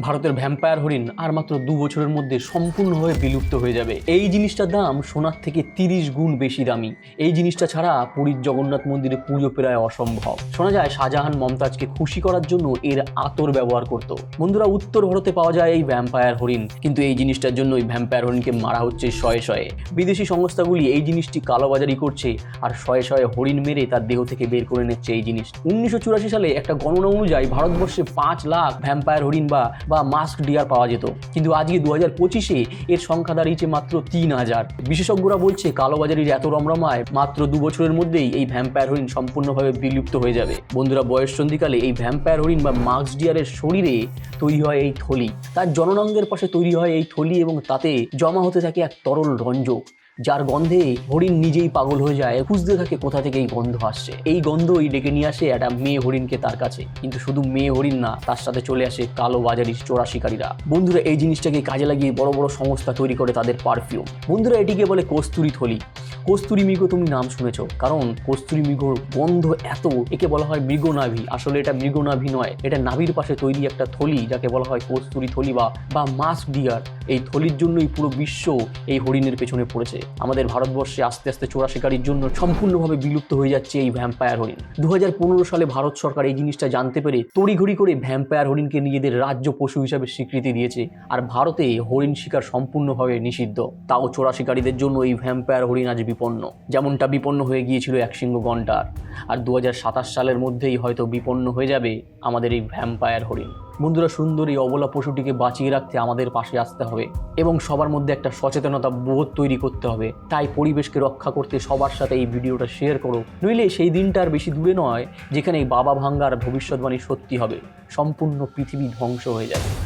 ভারতের ভ্যাম্পায়ার হরিণ আর মাত্র দু বছরের মধ্যে সম্পূর্ণভাবে বিলুপ্ত হয়ে যাবে। এই জিনিসটার দাম সোনার থেকে তিরিশ গুণ বেশি দামি। এই জিনিসটা ছাড়া পুরীর জগন্নাথ মন্দিরে পুজো প্রায় অসম্ভব। শোনা যায়, শাহজাহান মমতাজকে খুশি করার জন্য এর আতর ব্যবহার করত। বন্ধুরা, উত্তর ভারতে পাওয়া যায় এই ভ্যাম্পায়ার হরিণ। কিন্তু এই জিনিসটার জন্য এই ভ্যাম্পায়ার হরিণকে মারা হচ্ছে শয়ে শয়ে। বিদেশি সংস্থাগুলি এই জিনিসটি কালোবাজারি করছে আর শয়ে শয়ে হরিণ মেরে তার দেহ থেকে বের করে নিচ্ছে এই জিনিস। উনিশশো চুরাশি সালে একটা গণনা অনুযায়ী ভারতবর্ষে পাঁচ লাখ ভ্যাম্পায়ার হরিণ বা বা মাস্ক ডিয়ার পাওয়া যেত। কিন্তু আজকে দু হাজার পঁচিশে এর সংখ্যা দাঁড়িয়েছে মাত্র তিন হাজার। বিশেষজ্ঞরা বলছে, কালোবাজারির এত রমরমায় মাত্র দু বছরের মধ্যেই এই ভ্যাম্পায়ার হরিণ সম্পূর্ণভাবে বিলুপ্ত হয়ে যাবে। বন্ধুরা, বয়স সন্ধিকালে এই ভ্যাম্পায়ার হরিণ বা মাস্ক ডিয়ারের শরীরে তৈরি হয় এই থলি। তার জননাঙ্গের পাশে তৈরি হয় এই থলি এবং তাতে জমা হতে থাকে এক তরল রঞ্জক যার গন্ধে হরিণ নিজেই পাগল হয়ে যায়। খুঁজতে থাকে কোথা থেকে এই গন্ধ আসছে। এই গন্ধই ডেকে নিয়ে আসে একটা মেয়ে হরিণকে তার কাছে। কিন্তু শুধু মেয়ে হরিণ না, তার সাথে চলে আসে কালো বাজারি চোরা শিকারীরা। বন্ধুরা, এই জিনিসটাকে কাজে লাগিয়ে বড় বড় সংস্থা তৈরি করে তাদের পারফিউম বন্ধুরা, এটিকে বলে কস্তুরি থলি। কস্তুরি মৃগ তুমি নাম শুনেছ। কারণ কস্তুরি মৃগর গন্ধ এত, একে বলা হয় মৃগনাভি। আসলে এটা মৃগনাভি নয়, এটা নাভির পাশে তৈরি একটা থলি, যাকে বলা হয় কস্তুরি থলি বা বা মাস্ক ডিয়ার। এই থলির জন্যই পুরো বিশ্ব এই হরিণের পেছনে পড়েছে। আমাদের ভারতবর্ষে আস্তে আস্তে চোরা শিকারির জন্য সম্পূর্ণভাবে বিলুপ্ত হয়ে যাচ্ছে এই ভ্যাম্পায়ার হরিণ। দু হাজার পনেরো সালে ভারত সরকার এই জিনিসটা জানতে পেরে তড়িঘড়ি করে ভ্যাম্পায়ার হরিণকে নিজেদের রাজ্য পশু হিসাবে স্বীকৃতি দিয়েছে। আর ভারতে হরিণ শিকার সম্পূর্ণভাবে নিষিদ্ধ। তাও চোরা শিকারীদের জন্য এই ভ্যাম্পায়ার হরিণ আজ বিপন্ন। যেমনটা বিপন্ন হয়ে গিয়েছিল একশৃঙ্গ গন্ডার। আর দু হাজার সাতাশ সালের মধ্যেই হয়তো বিপন্ন হয়ে যাবে আমাদের এই ভ্যাম্পায়ার হরিণ। বন্ধুরা, সুন্দর এই অবলা পশুটিকে বাঁচিয়ে রাখতে আমাদের পাশে আসতে হবে এবং সবার মধ্যে একটা সচেতনতা বোধ তৈরি করতে হবে। তাই পরিবেশকে রক্ষা করতে সবার সাথে এই ভিডিওটা শেয়ার করো। নইলে সেই দিনটা আর বেশি দূরে নয় যেখানে এই বাবা ভাঙ্গার ভবিষ্যৎবাণী সত্যি হবে। সম্পূর্ণ পৃথিবী ধ্বংস হয়ে যাবে।